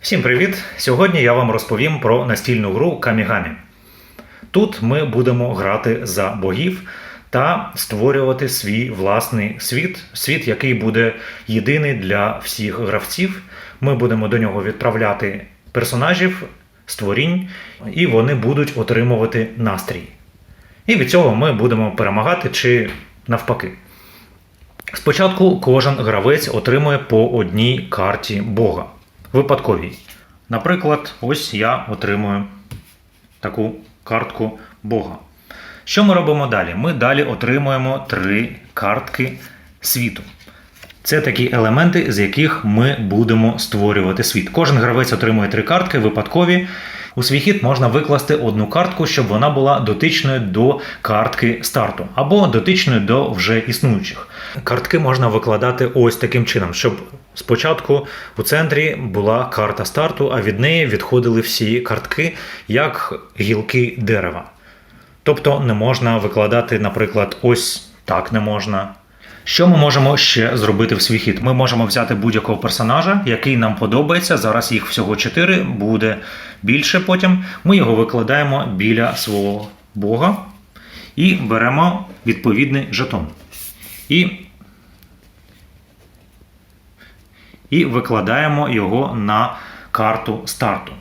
Всім привіт! Сьогодні я вам розповім про настільну гру Камігамі. Тут ми будемо грати за богів та створювати свій власний світ, світ, який буде єдиний для всіх гравців. Ми будемо до нього відправляти персонажів, створінь, і вони будуть отримувати настрій. І від цього ми будемо перемагати чи навпаки. Спочатку кожен гравець отримує по одній карті Бога. Випадковій. Наприклад, ось я отримую таку картку Бога. Що ми робимо далі? Ми далі отримуємо три картки світу. Це такі елементи, з яких ми будемо створювати світ. Кожен гравець отримує три картки випадкові. У свій хід можна викласти одну картку, щоб вона була дотичною до картки старту, або дотичною до вже існуючих. Картки можна викладати ось таким чином, щоб спочатку у центрі була карта старту, а від неї відходили всі картки як гілки дерева. Тобто не можна викладати, наприклад, ось так не можна. Що ми можемо ще зробити в свій хід? Ми можемо взяти будь-якого персонажа, який нам подобається. Зараз їх всього 4, буде більше потім. Ми його викладаємо біля свого бога і беремо відповідний жетон. І, і викладаємо його на карту старту.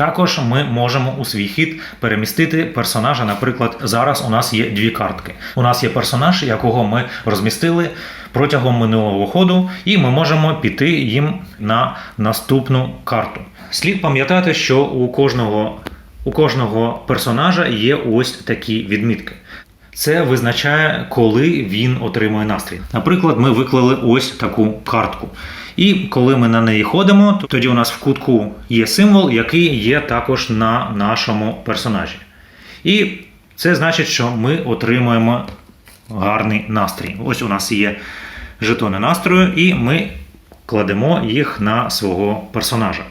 Також ми можемо у свій хід перемістити персонажа. Наприклад, зараз у нас є дві картки. У нас є персонаж, якого ми розмістили протягом минулого ходу, і ми можемо піти їм на наступну карту. Слід пам'ятати, що у кожного, у кожного персонажа є ось такі відмітки. Це визначає, коли він отримує настрій. Наприклад, ми виклали ось таку картку. І коли ми на неї ходимо, то тоді у нас в кутку є символ, який є також на нашому персонажі. І це значить, що ми отримуємо гарний настрій. Ось у нас є жетони настрою, і ми кладемо їх на свого персонажа.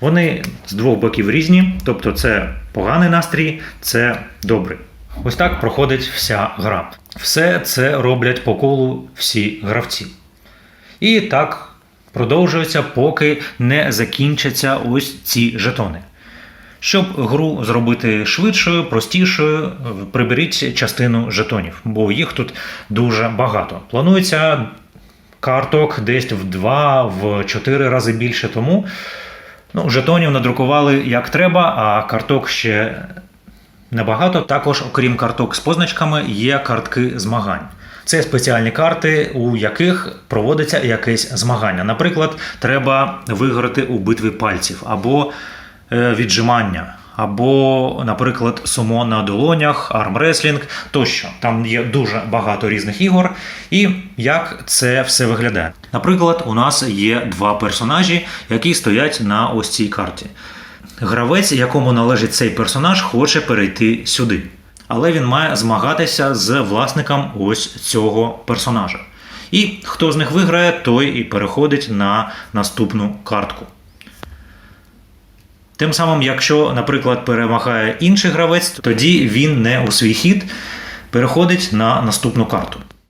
Вони з двох боків різні, тобто це поганий настрій, це добрий. Ось так проходить вся гра. Все це роблять по колу всі гравці. І так продовжується, поки не закінчаться ось ці жетони. Щоб гру зробити швидшою, простішою, приберіть частину жетонів, бо їх тут дуже багато. Планується карток десь в 2 в 4 рази більше, тому ну, жетонів надрукували як треба, а карток ще небагато. Також, окрім карток з позначками, є картки змагань. Це спеціальні карти, у яких проводиться якесь змагання. Наприклад, треба виграти у битві пальців, або е, віджимання, або, наприклад, сумо на долонях, армреслінг тощо. Там є дуже багато різних ігор. І як це все виглядає? Наприклад, у нас є два персонажі, які стоять на ось цій карті. Гравець, якому належить цей персонаж, хоче перейти сюди. Але він має змагатися з власником ось цього персонажа. І хто з них виграє, той і переходить на наступну картку. Тим самим, якщо, наприклад, перемагає інший гравець, тоді він не у свій хід переходить на наступну карту.